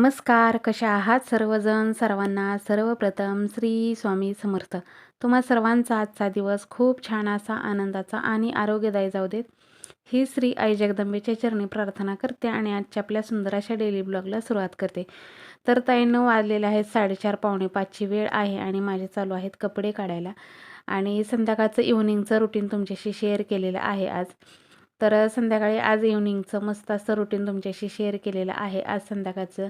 नमस्कार कशा आहात सर्वजण? सर्वांना सर्वप्रथम श्री स्वामी समर्थ. तुम्हा सर्वांचा आजचा दिवस खूप छान असा आनंदाचा आणि आरोग्यदायी जाऊ देत. ही श्री आई जगदंबेच्या चरणी प्रार्थना करते आणि आजच्या आपल्या सुंदर अशा डेली ब्लॉगला सुरुवात करते. तर ताईनं वाजलेले आहेत साडेचार पावणे पाचची वेळ आहे आणि माझे चालू आहेत कपडे काढायला. आणि संध्याकाळचं इव्हनिंगचं रुटीन तुमच्याशी शेअर केलेलं आहे आज. तर संध्याकाळी आज इव्हनिंगचं मस्त असं रुटीन तुमच्याशी शेअर केलेलं आहे. आज संध्याकाळचं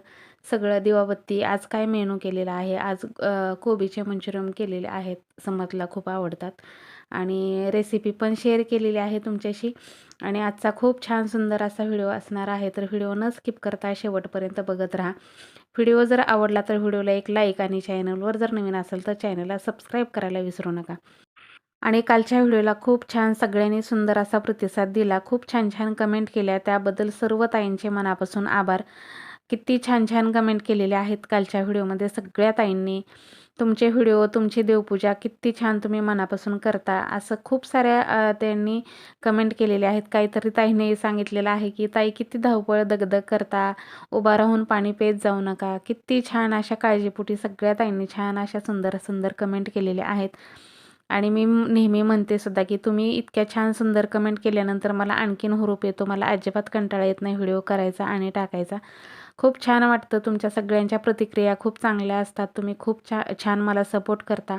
सगळं दिवाबत्ती आज काय मेनू केलेला आहे? आज कोबीचे मंचुरियम केलेले आहेत समजला खूप आवडतात. आणि रेसिपी पण शेअर केलेली आहे तुमच्याशी. आणि आजचा खूप छान सुंदर असा व्हिडिओ असणार आहे तर व्हिडिओ न स्किप करता शेवटपर्यंत बघत राहा. व्हिडिओ जर आवडला तर व्हिडिओला एक लाईक आणि चॅनलवर जर नवीन असेल तर चॅनलला सबस्क्राईब करायला विसरू नका. आणि कालच्या व्हिडिओला खूप छान सगळ्यांनी सुंदर असा प्रतिसाद दिला. खूप छान छान कमेंट केल्या. त्याबद्दल सर्व ताईंचे मनापासून आभार. किती छान छान कमेंट केलेले आहेत कालच्या व्हिडिओमध्ये सगळ्या ताईंनी. तुमचे व्हिडिओ तुमची देवपूजा किती छान तुम्ही मनापासून करता. असं खूप साऱ्या त्यांनी कमेंट केलेले आहेत. काहीतरी ताईने सांगितलेलं आहे की ताई किती धावपळ दगदग करता. उभा राहून पाणी पेत जाऊ नका. किती छान अशा काळजीपोटी सगळ्या ताईंनी छान अशा सुंदर सुंदर कमेंट केलेल्या आहेत. आणि मी नेहमी म्हणते सुद्धा की तुम्ही इतक्या छान सुंदर कमेंट केल्यानंतर मला आणखीन हुरूप येतो. मला अजिबात कंटाळा येत नाही व्हिडिओ करायचा आणि टाकायचा. खूप छान वाटतं तुमच्या सगळ्यांच्या प्रतिक्रिया. खूप चांगल्या असतात. तुम्ही खूप छा छान मला सपोर्ट करता.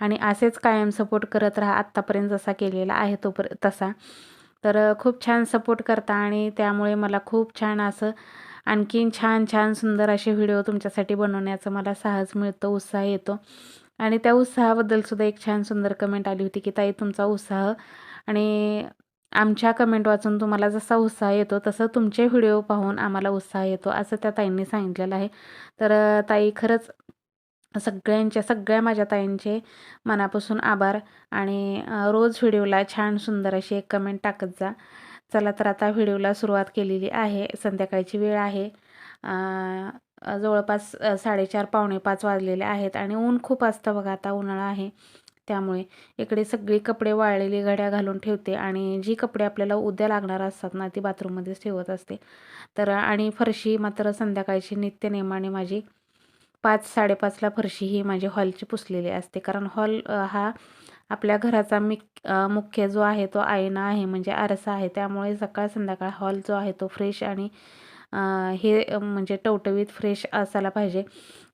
आणि असेच कायम सपोर्ट करत राहा. आत्तापर्यंत जसा केलेला आहे तो पर तसा. तर खूप छान सपोर्ट करता आणि त्यामुळे मला खूप छान असं आणखीन छान छान सुंदर असे व्हिडिओ तुमच्यासाठी बनवण्याचं मला साहस मिळतं उत्साह येतो. आणि त्या उत्साहाबद्दल सुद्धा एक छान सुंदर कमेंट आली होती की ताई तुमचा उत्साह आणि आमच्या कमेंट वाचून तुम्हाला जसा उत्साह येतो तसं तुमचे व्हिडिओ पाहून आम्हाला उत्साह येतो असं त्या ताईंनी सांगितलेलं आहे. तर ताई खरंच सगळ्यांच्या सगळ्या माझ्या ताईंचे मनापासून आभार आणि रोज व्हिडिओला छान सुंदर अशी एक कमेंट टाकत जा. चला तर आता व्हिडिओला सुरुवात केलेली आहे. संध्याकाळची वेळ आहे. जवळपास साडेचार पावणे पाच वाजलेले आहेत आणि ऊन खूप असतं बघा आता उन्हाळा आहे. त्यामुळे इकडे सगळी कपडे वाळलेली घड्या घालून ठेवते आणि जी कपडे आपल्याला उद्या लागणार असतात ना ती बाथरूममध्येच ठेवत असते. तर आणि फरशी मात्र संध्याकाळची नित्य नेमाने माझी पाच साडेपाचला फरशी ही माझी हॉलची पुसलेली असते. कारण हॉल हा आपल्या घराचा मिक मुख्य जो आहे तो आयना आहे म्हणजे आरसा आहे. त्यामुळे सकाळ संध्याकाळ हॉल जो आहे तो फ्रेश आणि हे म्हणजे टवटवीत फ्रेश असायला पाहिजे.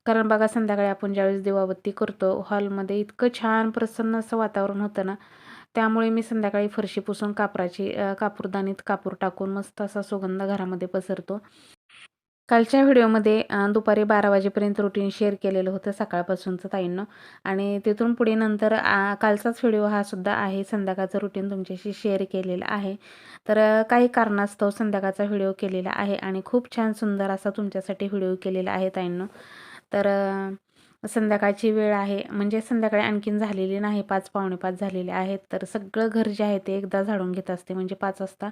कारण बघा संध्याकाळी आपण ज्यावेळेस दिवाबत्ती करतो हॉलमध्ये इतकं छान प्रसन्न असं वातावरण होतं ना. त्यामुळे मी संध्याकाळी फरशी पुसून कापराची कापूरदानीत कापूर टाकून मस्त असा सुगंध घरामध्ये पसरतो. कालच्या व्हिडिओमध्ये दुपारी बारा वाजेपर्यंत रुटीन शेअर केलेलं होतं सकाळपासूनचं ताईंनं. आणि तिथून पुढे नंतर कालचाच व्हिडिओ हा सुद्धा आहे. संध्याकाळचं रुटीन तुमच्याशी शेअर केलेलं आहे. तर काही कारणास्तव संध्याकाळचा व्हिडिओ केलेला आहे. आणि खूप छान सुंदर असा तुमच्यासाठी व्हिडिओ केलेला आहे ताईंनो. तर संध्याकाळची वेळ आहे. म्हणजे संध्याकाळी आणखीन झालेली नाही. पाच पावणे पाच झालेले आहेत. तर सगळं घर जे आहे ते एकदा झाडून घेत असते. म्हणजे पाच वाजता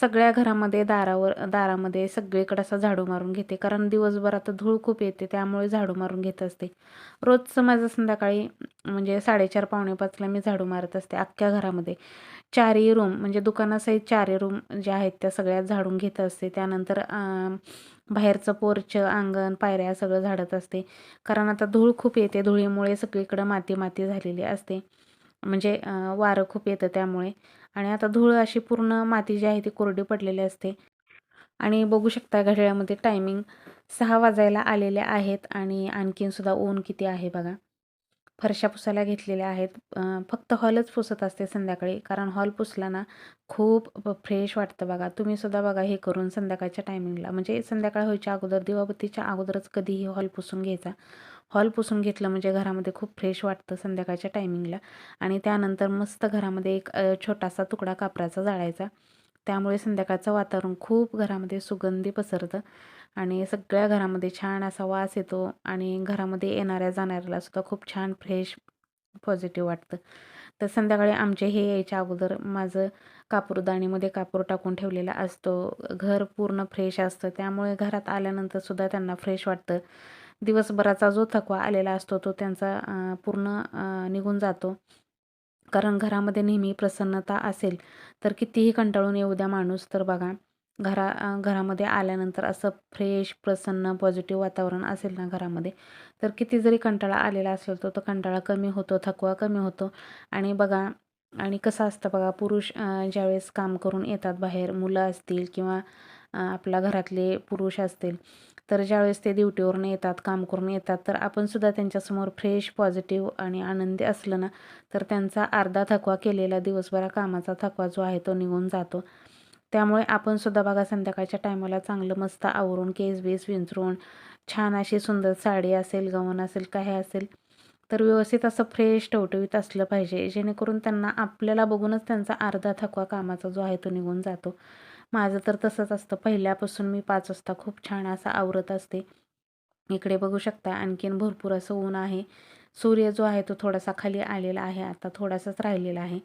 सगळ्या घरामध्ये दारावर दारामध्ये सगळीकडे असं झाडू मारून घेते. कारण दिवसभर आता धूळ खूप येते. त्यामुळे झाडू मारून घेत असते. रोजचं माझं संध्याकाळी म्हणजे साडेचार पावणे पाचला मी झाडू मारत असते अख्ख्या घरामध्ये. चारही रूम म्हणजे दुकानासहित चारही रूम ज्या आहेत त्या सगळ्यात झाडून घेत असते. त्यानंतर बाहेरचं पोर्च अंगण पायऱ्या सगळं झाडत असते. कारण आता धूळ खूप येते. धुळीमुळे सगळीकडं माती माती झालेली असते. म्हणजे वारं खूप येतं त्यामुळे. आणि आता धूळ अशी पूर्ण माती जी आहे ती कोरडी पडलेली असते. आणि बघू शकता घड्याळामध्ये टायमिंग सहा वाजायला आलेले आहेत आणि आणखीनसुद्धा ऊन किती आहे बघा. फरशा पुसायला घेतलेल्या आहेत. फक्त हॉलच पुसत असते संध्याकाळी कारण हॉल पुसला ना खूप फ्रेश वाटतं बघा. तुम्ही सुद्धा बघा हे करून संध्याकाळच्या टायमिंगला. म्हणजे संध्याकाळ व्हायच्या अगोदर दिवाबत्तीच्या अगोदरच कधीही हॉल पुसून घ्यायचा. हॉल पुसून घेतलं म्हणजे घरामध्ये खूप फ्रेश वाटतं संध्याकाळच्या टायमिंगला. आणि त्यानंतर मस्त घरामध्ये एक छोटासा तुकडा कापराचा जाळायचा. त्यामुळे संध्याकाळचं वातावरण खूप घरामध्ये सुगंधी पसरतं आणि सगळ्या घरामध्ये छान असा वास येतो आणि घरामध्ये येणाऱ्या जाणाऱ्याला सुद्धा खूप छान फ्रेश पॉझिटिव्ह वाटतं. तर संध्याकाळी आमचे हे यायच्या अगोदर माझं कापूरदाणीमध्ये कापूर टाकून ठेवलेला असतो. घर पूर्ण फ्रेश असतं. त्यामुळे घरात आल्यानंतर सुद्धा त्यांना फ्रेश वाटतं. दिवसभराचा जो थकवा आलेला असतो तो त्यांचा पूर्ण निघून जातो. कारण घरामध्ये नेहमी प्रसन्नता असेल तर कितीही कंटाळून येऊ द्या माणूस. तर बघा घरा घरामध्ये आल्यानंतर असं फ्रेश प्रसन्न पॉझिटिव्ह वातावरण असेल ना घरामध्ये तर किती जरी कंटाळा आलेला असेल तर तो कंटाळा कमी होतो थकवा कमी होतो. आणि बघा आणि कसं असतं बघा पुरुष ज्यावेळेस काम करून येतात बाहेर मुलं असतील किंवा आपल्या घरातले पुरुष असतील तर ज्यावेळेस ते ड्युटीवरून येतात काम करून येतात तर आपणसुद्धा त्यांच्यासमोर फ्रेश पॉझिटिव्ह आणि आनंदी असलं ना तर त्यांचा अर्धा थकवा केलेला दिवसभरा कामाचा थकवा जो आहे तो निघून जातो. त्यामुळे आपणसुद्धा बघा संध्याकाळच्या टायमाला चांगलं मस्त आवरून केस बेस विंचरून छान अशी सुंदर साडी असेल गवन असेल काही असेल तर व्यवस्थित असं फ्रेश टवटवीत असलं पाहिजे जेणेकरून त्यांना आपल्याला बघूनच त्यांचा अर्धा थकवा कामाचा जो आहे तो निघून जातो. माझं तर तसंच असतं. पहिल्यापासून मी पाच वाजता खूप छान असं आवरत असते. इकडे बघू शकता आणखीन भरपूर असं ऊन आहे. सूर्य जो आहे तो थोडासा खाली आलेला आहे आता थोडासाच राहिलेला आहे.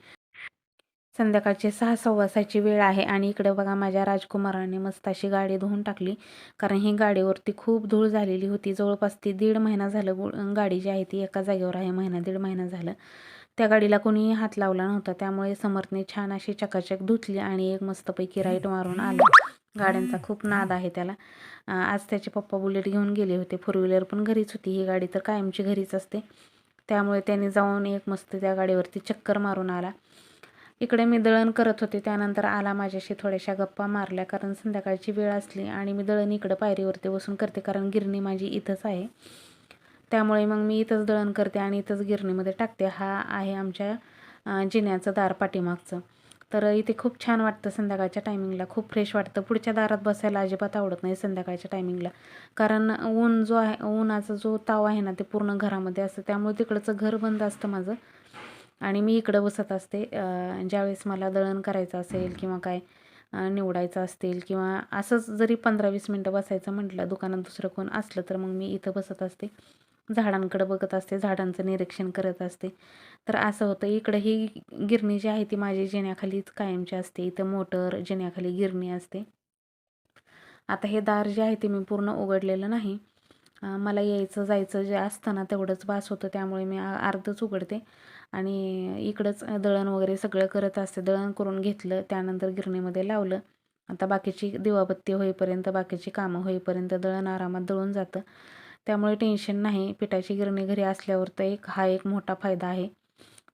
संध्याकाळचे सहा सव्वासाची वेळ आहे आणि इकडे बघा माझ्या राजकुमाराने मस्त अशी गाडी धुवून टाकली. कारण ही गाडीवरती खूप धूळ झालेली होती. जवळपास ती दीड महिना झालं गाडी जी आहे ती एका जागेवर आहे महिना दीड महिना झालं. त्या गाडीला कोणीही हात लावला नव्हता. त्यामुळे समर्थने छान अशी चकाचक धुतली आणि एक मस्तपैकी राईट मारून आला. गाड्यांचा खूप नाद आहे त्याला. आज त्याचे पप्पा बुलेट घेऊन गेले होते. फोर व्हीलर पण घरीच होती. ही गाडी तर कायमची घरीच असते. त्यामुळे त्याने जाऊन एक मस्त त्या गाडीवरती चक्कर मारून आला. इकडे मी दळण करत होते. त्यानंतर आला माझ्याशी थोड्याशा गप्पा मारल्या कारण संध्याकाळची वेळ असली आणि मी दळण इकडं पायरीवरती बसून करते कारण गिरणी माझी इथंच आहे. त्यामुळे मग मी इथंच दळण करते आणि इथंच गिरणीमध्ये टाकते. हा आहे आमच्या जिन्याचं दार पाठीमागचं. तर इथे खूप छान वाटतं संध्याकाळच्या टायमिंगला खूप फ्रेश वाटतं. पुढच्या दारात बसायला अजिबात आवडत नाही संध्याकाळच्या टायमिंगला कारण ऊन जो आहे उन्हाचा जो ताव आहे ना ते पूर्ण घरामध्ये असतं. त्यामुळे तिकडचं घर बंद असतं माझं. आणि मी इकडं बसत असते. ज्यावेळेस मला दळण करायचं असेल किंवा काय निवडायचं असतील किंवा असंच जरी पंधरा वीस मिनटं बसायचं म्हटलं दुकानात दुसरं कोण असलं तर मग मी इथं बसत असते. झाडांकडं बघत असते झाडांचं निरीक्षण करत असते. तर असं होतं. इकडं ही गिरणी जी आहे ती माझी जिन्याखालीच कायमची असते. इथं मोटर जिन्याखाली गिरणी असते. आता हे दार जे आहे ते मी पूर्ण उघडलेलं नाही. मला यायचं जायचं जे असतं ना तेवढंच बास होतं. त्यामुळे मी अर्धच उघडते. आणि इकडंच दळण वगैरे सगळं करत असते. दळण करून घेतलं त्यानंतर गिरणीमध्ये लावलं. आता बाकीची दिवाबत्ती होईपर्यंत बाकीची कामं होईपर्यंत दळण आरामात दळून जातं. त्यामुळे टेन्शन नाही. पिठाची गिरणी घरी असल्यावर तर एक हा एक मोठा फायदा आहे.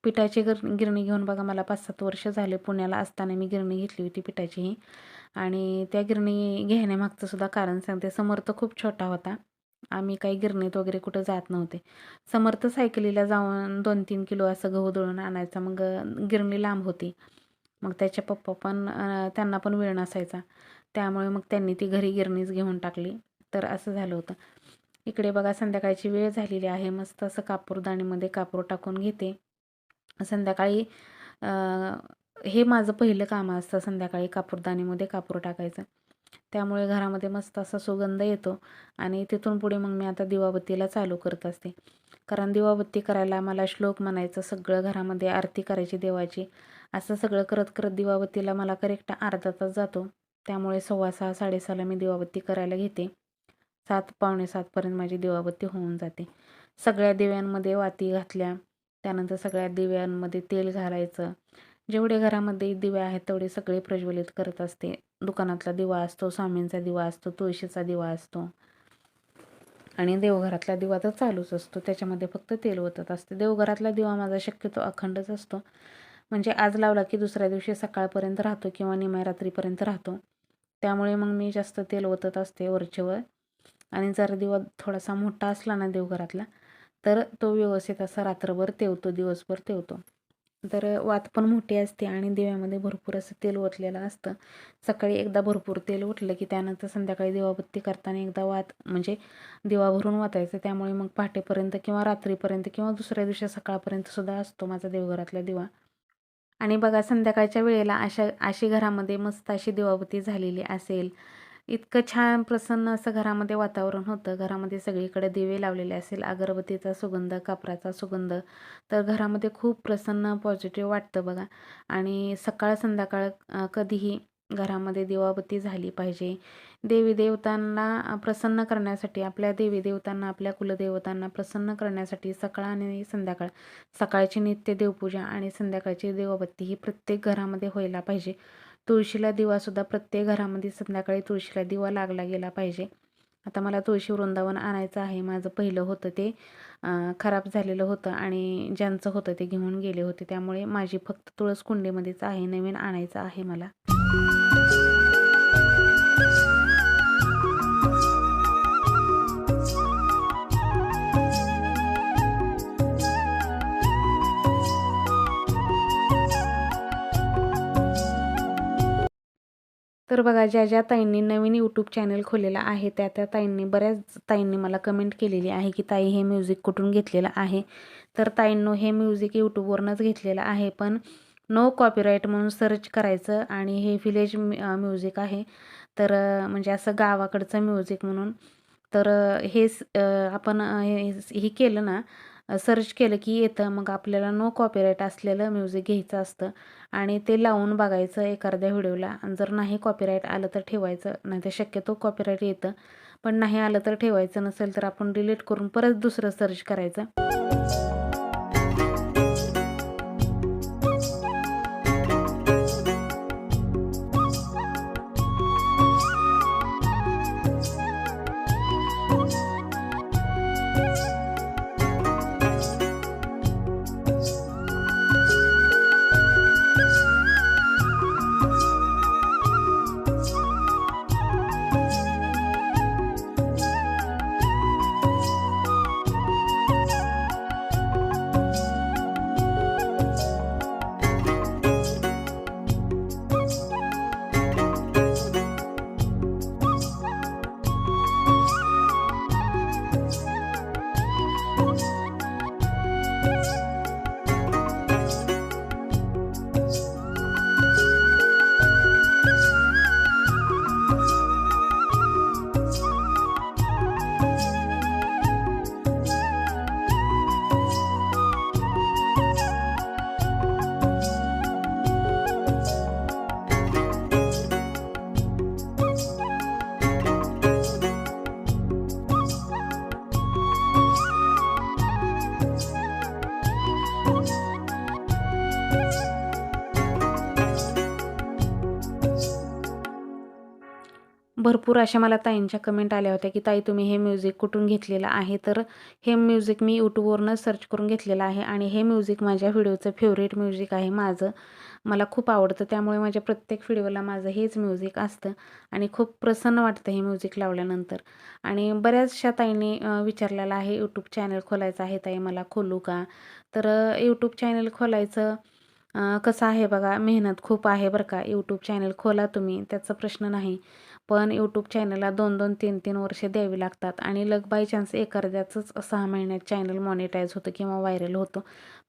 पिठाची गिर गिरणी घेऊन बघा मला पाच सात वर्ष झाले पुण्याला असताना मी गिरणी घेतली होती पिठाचीही आणि त्या गिरणी घेण्यामागचं सुद्धा कारण सांगते. समर्थ खूप छोटा होता. आम्ही काही गिरणीत वगैरे कुठं जात नव्हते. समर्थ सायकलीला जाऊन दोन तीन किलो असं गहू दळून आणायचा. मग गिरणी लांब होती. मग त्याच्या पप्पा पण त्यांना पण वेळ नसायचा. त्यामुळे मग त्यांनी ती घरी गिरणीच घेऊन टाकली. तर असं झालं होतं. इकडे बघा संध्याकाळची वेळ झालेली आहे. मस्त असं कापूरदाणीमध्ये कापूर टाकून घेते. संध्याकाळी हे माझं पहिलं काम असतं संध्याकाळी कापूरदाणीमध्ये कापूर टाकायचं. त्यामुळे घरामध्ये मस्त असा सुगंध येतो आणि तिथून पुढे मग मी आता दिवाबत्तीला चालू करत असते. कारण दिवाबत्ती करायला मला श्लोक म्हणायचं सगळं घरामध्ये आरती करायची देवाची. असं सगळं करत करत दिवाबत्तीला मला करेक्ट अर्धा तास जातो. त्यामुळे सव्वा सहा साडेसहाला मी दिवाबत्ती करायला घेते. सात पावणे सातपर्यंत माझी दिवाबत्ती होऊन जाते. सगळ्या दिव्यांमध्ये वाती घातल्या. त्यानंतर सगळ्या दिव्यांमध्ये तेल घालायचं. जेवढे घरामध्ये दिवे आहेत तेवढे सगळे प्रज्वलित करत असते. दुकानातला दिवा असतो स्वामींचा दिवा असतो तुळशीचा दिवा असतो. आणि देवघरातला दिवा तर चालूच असतो. त्याच्यामध्ये फक्त तेल ओतत असते. देवघरातला दिवा माझा शक्यतो अखंडच असतो. म्हणजे आज लावला की दुसऱ्या दिवशी सकाळपर्यंत राहतो किंवा निम्या रात्रीपर्यंत राहतो. त्यामुळे मग मी जास्त तेल ओतत असते वरचेवर. आणि जर दिवा थोडासा मोठा असला ना देवघरातला तर तो व्यवस्थित असा रात्रभर तेवतो दिवसभर तेवतो. तर वात पण मोठी असते आणि दिव्यामध्ये भरपूर असं तेल ओतलेलं असतं. सकाळी एकदा भरपूर तेल ओतलं की त्यानंतर संध्याकाळी दिवाबत्ती करताना एकदा वात म्हणजे दिवा भरून वातायचं. त्यामुळे मग पहाटेपर्यंत किंवा रात्रीपर्यंत किंवा दुसऱ्या दिवशी सकाळपर्यंत सुद्धा असतो माझा देवघरातला दिवा. आणि बघा संध्याकाळच्या वेळेला अशा अशी घरामध्ये मस्त अशी दिवाबत्ती झालेली असेल इतकं छान प्रसन्न असं घरामध्ये वातावरण होतं. घरामध्ये सगळीकडे दिवे लावलेले असेल अगरबत्तीचा सुगंध कापराचा सुगंध तर घरामध्ये खूप प्रसन्न पॉझिटिव्ह वाटतं बघा. आणि सकाळ संध्याकाळ कधीही घरामध्ये दिवाबत्ती झाली पाहिजे. देवी देवतांना प्रसन्न करण्यासाठी आपल्या देवी देवतांना आपल्या कुलदेवतांना प्रसन्न करण्यासाठी सकाळ आणि संध्याकाळ सकाळची नित्य देवपूजा आणि संध्याकाळची देवबत्ती ही प्रत्येक घरामध्ये व्हायला पाहिजे. तुळशीला दिवासुद्धा प्रत्येक घरामध्ये संध्याकाळी तुळशीला दिवा लागला गेला पाहिजे. आता मला तुळशी वृंदावन आणायचं आहे. माझं पहिलं होतं ते खराब झालेलं होतं आणि ज्यांचं होतं ते घेऊन गेले होते. त्यामुळे माझी फक्त तुळस कुंडीमध्येच आहे. नवीन आणायचं आहे मला. तर बघा ज्या ज्या ताईंनी नवीन यूट्यूब चॅनल खोललेलं आहे त्या त्या ताईंनी बऱ्याच ताईंनी मला कमेंट केलेली आहे की ताई हे म्युझिक कुठून घेतलेलं आहे? तर ताईंनो हे म्युझिक यूट्यूबवरूनच घेतलेलं आहे पण नो कॉपीराईट म्हणून सर्च करायचं आणि हे विलेज म्युझिक आहे. तर म्हणजे असं गावाकडचं म्युझिक म्हणून. तर हे आपण हे केलं ना सर्च केलं की येतं मग आपल्याला नो कॉपीराईट असलेलं म्युझिक घ्यायचं असतं. आणि ते लावून बघायचं एखाद्या व्हिडिओला. आणि जर नाही कॉपीराईट आलं तर ठेवायचं नाही तर शक्यतो कॉपीराईट येतं. पण नाही आलं तर ठेवायचं नसेल तर आपण डिलीट करून परत दुसरं सर्च करायचं. भरपूर अशा मला ताईंच्या कमेंट आल्या होत्या की ताई तुम्ही हे म्युझिक कुठून घेतलेलं आहे? तर हे म्युझिक मी यूट्यूबवरनं सर्च करून घेतलेलं आहे आणि हे म्युझिक माझ्या व्हिडिओचं फेवरेट म्युझिक आहे माझं. मला खूप आवडतं त्यामुळे माझ्या प्रत्येक व्हिडिओला माझं हेच म्युझिक असतं आणि खूप प्रसन्न वाटतं हे म्युझिक लावल्यानंतर. आणि बऱ्याचशा ताईंनी विचारलेलं आहे यूट्यूब चॅनल खोलायचं आहे ताई मला खोलू का? तर यूट्यूब चॅनल खोलायचं कसं आहे बघा मेहनत खूप आहे बरं का? यूट्यूब चॅनल खोला तुम्ही त्याचा प्रश्न नाही. पण यूट्यूब चॅनलला दोन दोन तीन तीन वर्षे द्यावी लागतात. आणि लग बाय चान्स एखाद्याचंच सहा महिन्यात चॅनल मॉनिटाईज होतं किंवा व्हायरल होतं.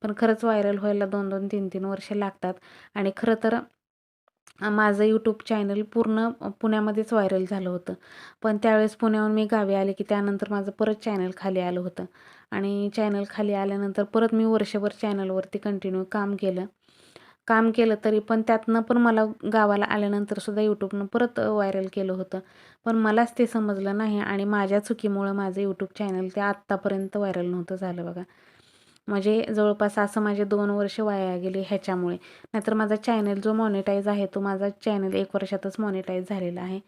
पण खरंच व्हायरल व्हायला दोन दोन तीन तीन वर्षे लागतात. आणि खरं तर माझं यूट्यूब चॅनल पूर्ण पुण्यामध्येच व्हायरल झालं होतं. पण त्यावेळेस पुण्याहून मी गावी आले की त्यानंतर माझं परत चॅनल खाली आलं होतं. आणि चॅनल खाली आल्यानंतर परत मी वर्षभर चॅनलवरती कंटिन्यू काम केलं. काम केलं तरी पण त्यातनं पण मला गावाला आल्यानंतर सुद्धा यूट्यूबनं परत व्हायरल केलं होतं. पण मलाच ते समजलं नाही आणि माझ्या चुकीमुळं माझं यूट्यूब चॅनल ते आत्तापर्यंत व्हायरल नव्हतं झालं बघा. म्हणजे जवळपास असं माझे दोन वर्ष वाया गेले ह्याच्यामुळे. नाहीतर माझा चॅनल जो मॉनिटाईज आहे तो माझा चॅनल एक वर्षातच मॉनिटाईज झालेला आहे.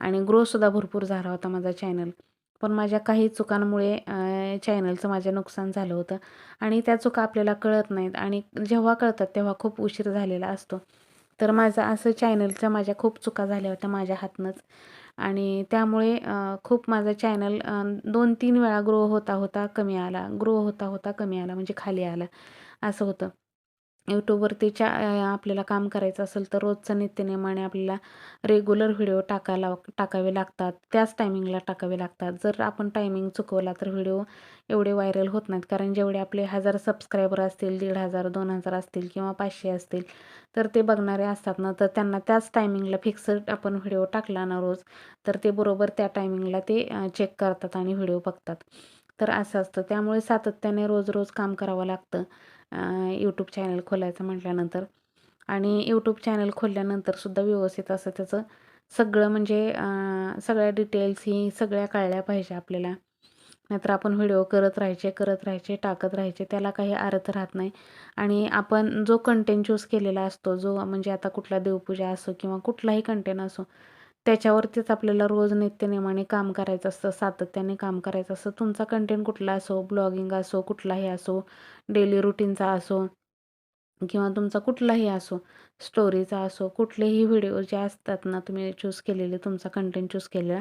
आणि ग्रोसुद्धा भरपूर झाला होता माझा चॅनल पण माझ्या काही चुकांमुळे चॅनलचं माझं नुकसान झालं होतं. आणि त्या चुका आपल्याला कळत नाहीत. आणि जेव्हा कळतात तेव्हा खूप उशीर झालेला असतो. तर माझं असं चॅनलच्या माझ्या खूप चुका झाल्या होत्या माझ्या हातनंच. आणि त्यामुळे खूप माझं चॅनल दोन तीन वेळा ग्रो होता होता कमी आला. ग्रो होता होता कमी आला म्हणजे खाली आला. असं होतं. यूट्यूबवरती चा आपल्याला काम करायचं असेल तर रोजचा नित्यनियमाने आपल्याला रेग्युलर व्हिडिओ टाकायला टाकावे लागतात. त्याच टायमिंगला टाकावे लागतात. जर आपण टायमिंग चुकवला तर व्हिडिओ एवढे व्हायरल होत नाहीत. कारण जेवढे आपले हजार सबस्क्रायबर असतील दीड हजार दोन हजार असतील किंवा पाचशे असतील तर ते बघणारे असतात ना तर त्यांना त्याच टायमिंगला फिक्सड आपण व्हिडिओ टाकला ना रोज तर ते बरोबर त्या टायमिंगला ते चेक करतात आणि व्हिडिओ बघतात. तर असं असतं. त्यामुळे सातत्याने रोज रोज काम करावं लागतं. यूट्यूब चॅनल खोलायचं म्हटल्यानंतर. आणि यूट्यूब चॅनल खोलल्यानंतरसुद्धा व्यवस्थित असं त्याचं सगळं म्हणजे सगळ्या डिटेल्स ही सगळ्या कळल्या पाहिजे आपल्याला. नाहीतर आपण व्हिडिओ करत राहायचे करत राहायचे टाकत राहायचे त्याला काही अर्थ राहत नाही. आणि आपण जो कंटेंट चूज केलेला असतो जो म्हणजे आता कुठला देवपूजा असो किंवा कुठलाही कंटेंट असो त्याच्यावरतीच आपल्याला रोज नित्यनेमाने काम करायचं असतं सातत्याने काम करायचं असतं. तुमचा कंटेंट कुठला असो ब्लॉगिंग असो कुठलाही असो डेली रुटीनचा असो किंवा तुमचा कुठलाही असो स्टोरीचा असो कुठलेही व्हिडिओ जे असतात ना तुम्ही चूज केलेले तुमचा कंटेंट चूज केलेला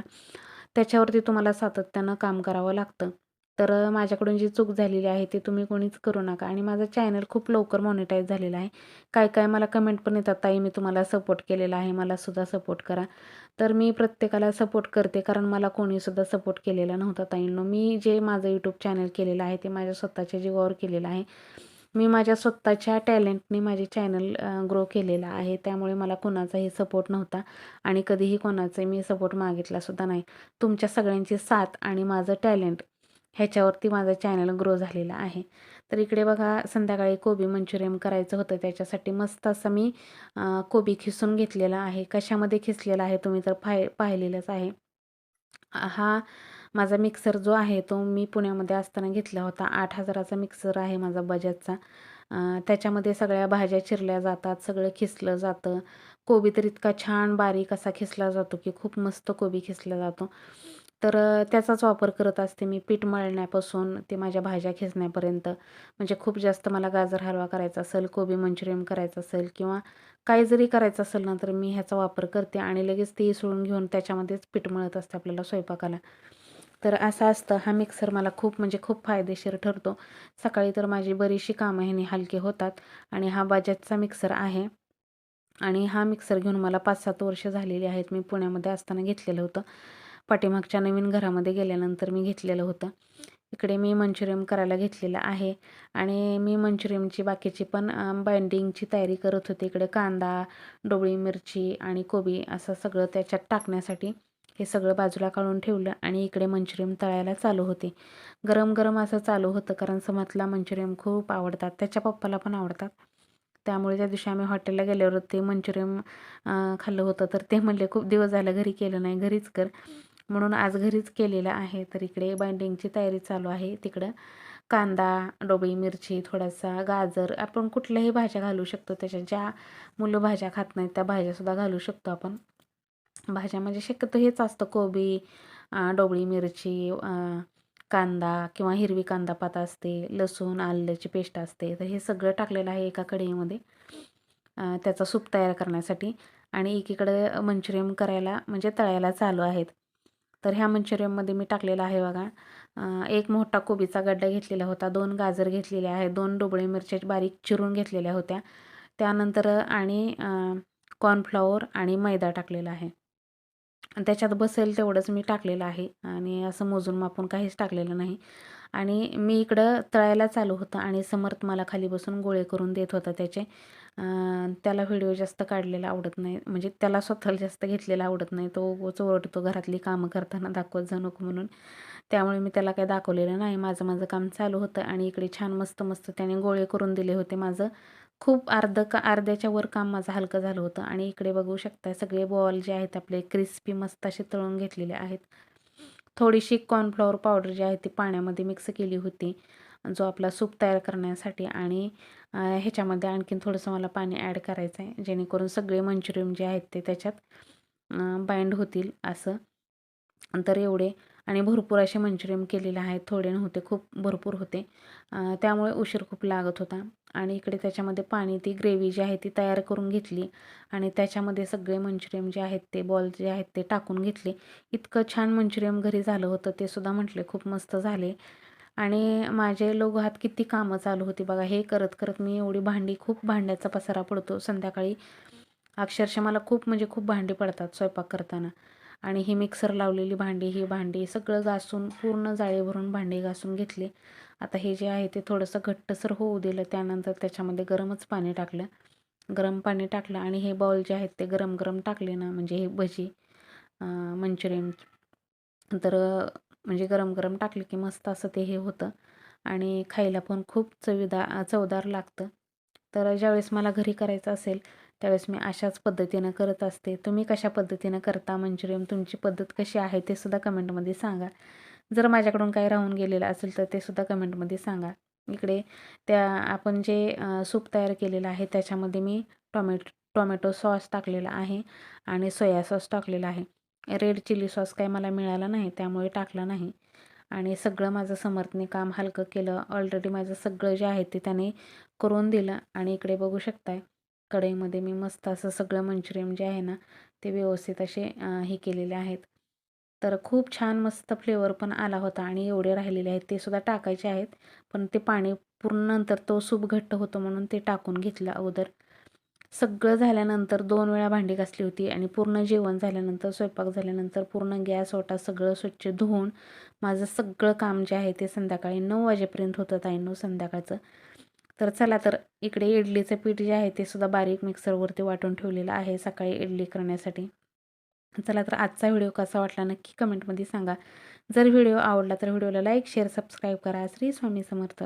त्याच्यावरती तुम्हाला सातत्यानं काम करावं लागतं. तर माझ्याकडून जी चूक झालेली आहे ती तुम्ही कोणीच करू नका. आणि माझं चॅनल खूप लवकर मॉनिटाईज झालेलं आहे. काय काय मला कमेंट पण येतात ताई मी तुम्हाला सपोर्ट केलेला आहे मला सुद्धा सपोर्ट करा. तर मी प्रत्येकाला सपोर्ट करते कारण मला कोणीसुद्धा सपोर्ट केलेला नव्हता ताईंनो. मी जे माझं यूट्यूब चॅनल केलेलं आहे ते माझ्या स्वतःच्या जीवावर केलेलं आहे मी माझ्या स्वतःच्या टॅलेंटने माझे चॅनल ग्रो केलेलं आहे. त्यामुळे मला कोणाचाही सपोर्ट नव्हता आणि कधीही कोणाचाही मी सपोर्ट मागितलासुद्धा नाही. तुमच्या सगळ्यांची साथ आणि माझं टॅलेंट ह्याच्यावरती माझा चॅनल ग्रो झालेला आहे. तर इकडे बघा संध्याकाळी कोबी मंचुरियन करायचं होतं त्याच्यासाठी मस्त असं मी कोबी खिसून घेतलेला आहे. कशामध्ये खिसलेला आहे तुम्ही तर पाहि पाहिलेलंच आहे. हा माझा मिक्सर जो आहे तो मी पुण्यामध्ये असताना घेतला होता. आठ हजाराचा मिक्सर आहे माझा बजाजचा त्याच्यामध्ये सगळ्या भाज्या चिरल्या जातात सगळं खिसलं जातं. कोबी तर इतका छान बारीक असा खिसला जातो की खूप मस्त कोबी खिसला जातो. तर त्याचाच वापर करत असते मी पीठ मळण्यापासून ते माझ्या भाज्या खेचण्यापर्यंत. म्हणजे खूप जास्त मला गाजर हलवा करायचा असेल कोबी मंचुरियन करायचं असेल किंवा काही जरी करायचं असेल ना तर मी ह्याचा वापर करते आणि लगेच ते सोडून घेऊन त्याच्यामध्येच पीठ मळत असते आपल्याला स्वयंपाकाला. तर असं असतं. हा मिक्सर मला खूप म्हणजे खूप फायदेशीर ठरतो. सकाळी तर माझी बरीचशी कामं ह्याने हलके होतात आणि हा बजाजचा मिक्सर आहे. आणि हा मिक्सर घेऊन मला पाच सात वर्ष झालेली आहेत. मी पुण्यामध्ये असताना घेतलेलं होतं. पाठीमागच्या नवीन घरामध्ये गेल्यानंतर मी घेतलेलं होतं. इकडे मी मंचुरियम करायला घेतलेलं आहे आणि मी मंचुरियमची बाकीची पण बाइंडिंगची तयारी करत होते. इकडे कांदा डोबळी मिरची आणि कोबी असं सगळं त्याच्यात टाकण्यासाठी हे सगळं बाजूला काढून ठेवलं आणि इकडे मंचुरियम तळायला चालू होते. गरम गरम असं चालू होतं कारण समातला मंचुरियम खूप आवडतात. त्याच्या पप्पाला पण आवडतात. त्यामुळे त्या दिवशी आम्ही हॉटेलला गेल्यावर ते मंचुरियम खाल्लं होतं. तर ते म्हणले खूप दिवस झालं घरी केलं नाही. घरीच कर. म्हणून आज घरीच केलेलं आहे. तर इकडे बाइंडिंगची तयारी चालू आहे. तिकडं कांदा डोबळी मिरची थोडासा गाजर आपण कुठल्याही भाज्या घालू शकतो. त्याच्या ज्या मुलं भाज्या खात नाहीत त्या भाज्यासुद्धा घालू शकतो आपण. भाज्या म्हणजे शक्यतो हेच असतं. कोबी डोबळी मिरची कांदा किंवा हिरवी कांदा पात असते लसूण आल्याची पेस्ट असते. तर हे सगळं टाकलेलं आहे एका कढईमध्ये. त्याचा सूप तयार करण्यासाठी. आणि एकीकडे मंचुरियन करायला म्हणजे तळायला चालू आहेत. तर ह्या मंचुरियममध्ये मी टाकलेला आहे बघा. एक मोठा कोबीचा गड्डा घेतलेला होता दोन गाजर घेतलेले आहे दोन डोबळे मिरच्या बारीक चिरून घेतलेल्या होत्या. त्यानंतर आणि कॉर्नफ्लॉवर आणि मैदा टाकलेला आहे. त्याच्यात बसेल तेवढंच मी टाकलेलं आहे. आणि असं मोजून मापून काहीच टाकलेलं नाही. आणि मी इकडं तळायला चालू होतं आणि समर्थ मला खाली बसून गोळे करून देत होता त्याचे. त्याला व्हिडिओ जास्त काढलेला आवडत नाही. म्हणजे त्याला स्वतःला जास्त घेतलेला आवडत नाही. तो ओरडतो घरातली कामं करताना दाखवत जा नको म्हणून. त्यामुळे मी त्याला काही दाखवलेलं नाही. माझं माझं काम चालू होतं आणि इकडे छान मस्त मस्त त्याने गोळे करून दिले होते माझं. खूप अर्ध का अर्ध्याच्या वर काम माझं हलकं झालं होतं. आणि इकडे बघू शकता सगळे बॉल जे आहेत आपले क्रिस्पी मस्त असे तळून घेतलेले आहेत. थोडीशी कॉर्नफ्लॉवर पावडर जी आहे ती पाण्यामध्ये मिक्स केली होती जो आपला सूप तयार करण्यासाठी. आणि ह्याच्यामध्ये आणखीन थोडंसं मला पाणी ॲड करायचं आहे जेणेकरून सगळे मंचुरियन जे आहेत ते त्याच्यात बाइंड होतील असं. तर एवढे. आणि भरपूर असे मंचुरियन केलेले आहेत थोडे नव्हते खूप भरपूर होते. त्यामुळे उशीर खूप लागत होता. आणि इकडे त्याच्यामध्ये पाणी ती ग्रेव्ही जी आहे ती तयार करून घेतली. आणि त्याच्यामध्ये सगळे मंचुरियन जे आहेत ते बॉल जे आहेत ते टाकून घेतले. इतकं छान मंचुरियन घरी झालं होतं ते सुद्धा म्हटले खूप मस्त झाले. आणि माझे लोक हात किती कामं चालू होती बघा. हे करत करत मी एवढी भांडी खूप भांड्याचा पसारा पडतो संध्याकाळी. अक्षरशः मला खूप म्हणजे खूप भांडी पडतात स्वयंपाक करताना. आणि ही मिक्सर लावलेली भांडी ही भांडी सगळं घासून पूर्ण जाळी भरून भांडी घासून घेतली. आता हे जे आहे ते थोडंसं घट्टसर होऊ दिलं. त्यानंतर त्याच्यामध्ये गरमच पाणी टाकलं. गरम पाणी टाकलं आणि हे बॉल जे आहेत ते गरम गरम टाकले ना म्हणजे हे भजी मंचुरियन तर म्हणजे गरम गरम टाकले की मस्त असं ते हे होतं. आणि खायला पण खूप चवीदा चवदार लागतं. तर ज्यावेळेस मला घरी करायचं असेल त्यावेळेस मी अशाच पद्धतीनं करत असते. तुम्ही कशा पद्धतीनं करता मंचुरियन? तुमची पद्धत कशी आहे ते सुद्धा कमेंटमध्ये सांगा. जर माझ्याकडून काही राहून गेलेलं असेल तर ते सुद्धा कमेंटमध्ये सांगा. इकडे त्या आपण जे सूप तयार केलेलं आहे त्याच्यामध्ये मी टॉमॅटो टोमॅटो सॉस टाकलेला आहे आणि सोया सॉस टाकलेला आहे. रेड चिली सॉस काही मला मिळाला नाही त्यामुळे टाकला नाही. आणि सगळं माझं समर्थने काम हलकं केलं. ऑलरेडी माझं सगळं जे आहे ते त्याने करून दिलं आणि इकडे बघू शकताय कढईमध्ये मी मस्त असं सगळं मंचुरियन जे आहे ना ते व्यवस्थित असे हे केलेले आहेत. तर खूप छान मस्त फ्लेवर पण आला होता आणि एवढे राहिलेले आहेत. ते सुद्धा टाकायचे आहेत. पण ते पाणी पूर्ण नंतर तो सूप घट्ट होतो म्हणून ते टाकून घेतलं अगोदर. सगळं झाल्यानंतर दोन वेळा भांडी घासली होती आणि पूर्ण जेवण झाल्यानंतर स्वयंपाक झाल्यानंतर पूर्ण गॅस ओटा सगळं स्वच्छ धुवून माझं सगळं काम जे आहे ते संध्याकाळी नऊ वाजेपर्यंत होतं ताईंनो संध्याकाळचं. तर चला तर इकडे इडलीचं पीठ जे आहे ते सुद्धा बारीक मिक्सरवरती वाटून ठेवलेलं आहे सकाळी इडली करण्यासाठी. चला तर आजचा व्हिडिओ कसा वाटला नक्की कमेंटमध्ये सांगा. जर व्हिडिओ आवडला तर व्हिडिओला लाईक शेअर सबस्क्राईब करा. श्री स्वामी समर्थ.